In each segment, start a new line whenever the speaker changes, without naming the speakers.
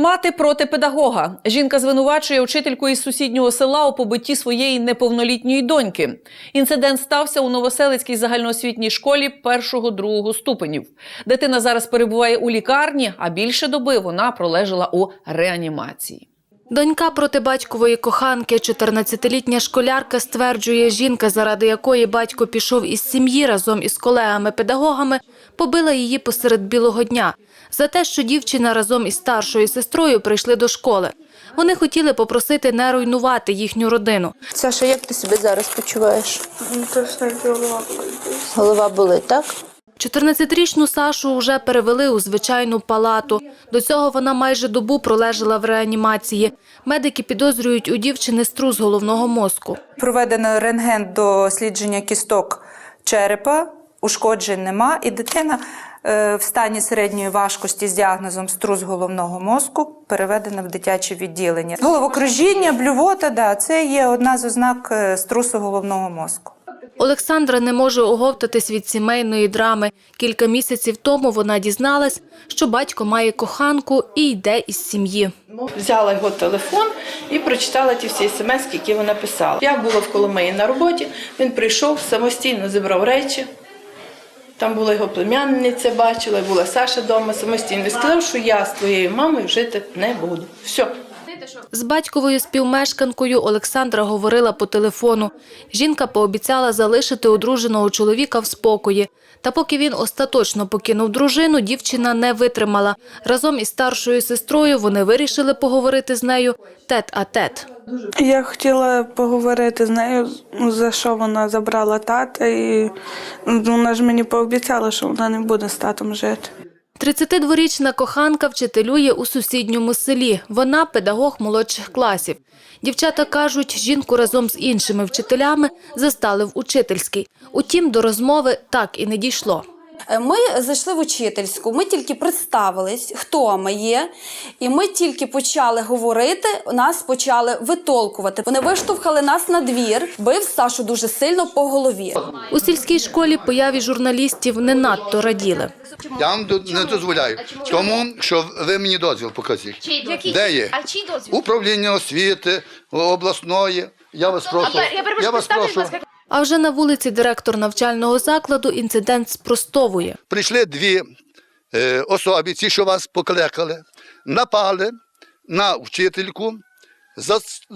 Мати проти педагога. Жінка звинувачує учительку із сусіднього села у побитті своєї неповнолітньої доньки. Інцидент стався у Новоселицькій загальноосвітній школі першого-другого ступенів. Дитина зараз перебуває у лікарні, а більше доби вона пролежала у реанімації.
Донька проти батькової коханки, 14-літня школярка, стверджує, жінка, заради якої батько пішов із сім'ї разом із колегами-педагогами, побила її посеред білого дня за те, що дівчина разом із старшою сестрою прийшли до школи. Вони хотіли попросити не руйнувати їхню родину.
Саша, як ти себе зараз почуваєш?
Ну, голова болить.
Голова болить, так?
14-річну Сашу вже перевели у звичайну палату. До цього вона майже добу пролежала в реанімації. Медики підозрюють у дівчини струс головного мозку.
Проведено рентген дослідження кісток черепа, ушкоджень нема, і дитина е, в стані середньої важкості з діагнозом струс головного мозку переведена в дитяче відділення. Головокружіння, блювота, да, це є одна з ознак е, струсу головного мозку.
Олександра не може оговтатись від сімейної драми. Кілька місяців тому вона дізналась, що батько має коханку і йде із сім'ї.
Взяла його телефон і прочитала ті всі смс, які вона писала. Я була в Коломиї на роботі, він прийшов, самостійно зібрав речі. Там була його племянниця, бачила, була Саша вдома самостійно. Сказав, що я з твоєю мамою жити не буду. Все.
З батьковою співмешканкою Олександра говорила по телефону. Жінка пообіцяла залишити одруженого чоловіка в спокої. Та поки він остаточно покинув дружину, дівчина не витримала. Разом із старшою сестрою вони вирішили поговорити з нею тет-а-тет.
Я хотіла поговорити з нею, ну, за що вона забрала тата, і вона ж мені пообіцяла, що вона не буде з татом жити.
32-річна коханка вчителює у сусідньому селі. Вона педагог молодших класів. Дівчата кажуть, жінку разом з іншими вчителями застали в учительській. Утім, до розмови так і не дійшло.
Е, Ми зайшли в учительську, ми тільки представились, хто ми є, і ми тільки почали говорити, нас почали витолкувати. Вони виштовхали нас на двір, бив Сашу дуже сильно по голові.
У сільській школі появі журналістів не надто раділи.
Я вам не дозволяю, тому що ви мені дозвіл покажіть. Де є?
А чий дозвіл?
Управління освіти, обласної. Я вас прошу.
я
вас прошу.
А вже на вулиці директор навчального закладу інцидент спростовує.
Прийшли дві е, особи, ці, що вас покликали, напали на вчительку,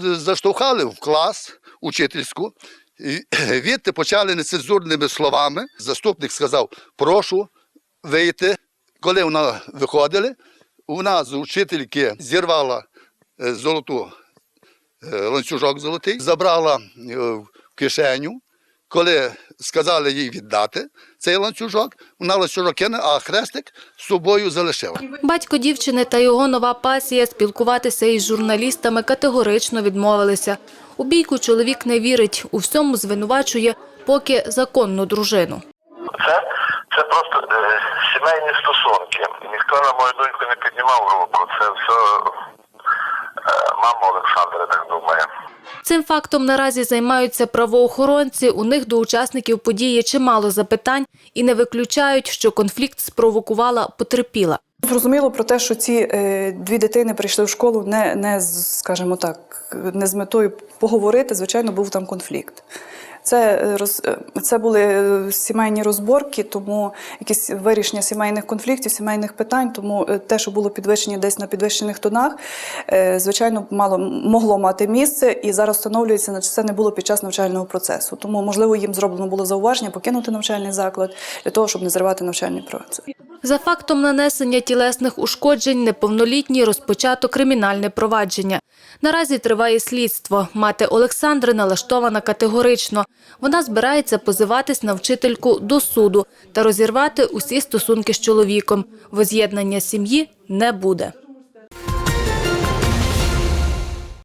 заштовхали в клас учительську. Відти почали нецензурними словами. Заступник сказав: прошу вийти. Коли вона виходили, вона з учительки зірвала е, золоту е, ланцюжок золотий, забрала е, в кишеню. Коли сказали їй віддати цей ланцюжок, вона ланцюжок кине, а хрестик з собою залишила.
Батько дівчини та його нова пасія спілкуватися із журналістами категорично відмовилися. У бійку чоловік не вірить, у всьому звинувачує поки законну дружину.
Це, це просто е, сімейні стосунки. Ніхто на мою доньку не піднімав руку. Це все мама Олександра так думає.
Цим фактом наразі займаються правоохоронці. У них до учасників події чимало запитань і не виключають, що конфлікт спровокувала потерпіла.
Зрозуміло про те, що ці е, дві дитини прийшли в школу не, не з, скажімо так, не з метою поговорити. Звичайно, був там конфлікт. Це, е, роз, е, це були е, сімейні розборки, тому якісь вирішення сімейних конфліктів, сімейних питань. Тому те, що було підвищення десь на підвищених тонах, звичайно, мало могло мати місце, і зараз встановлюється, що це не було під час навчального процесу. Тому, можливо, їм зроблено було зауваження покинути навчальний заклад для того, щоб не зривати навчальний процес.
За фактом нанесення тілесних ушкоджень неповнолітній розпочато кримінальне провадження. Наразі триває слідство. Мати Олександри налаштована категорично. Вона збирається позиватись на вчительку до суду та розірвати усі стосунки з чоловіком. Воз'єднання сім'ї не буде.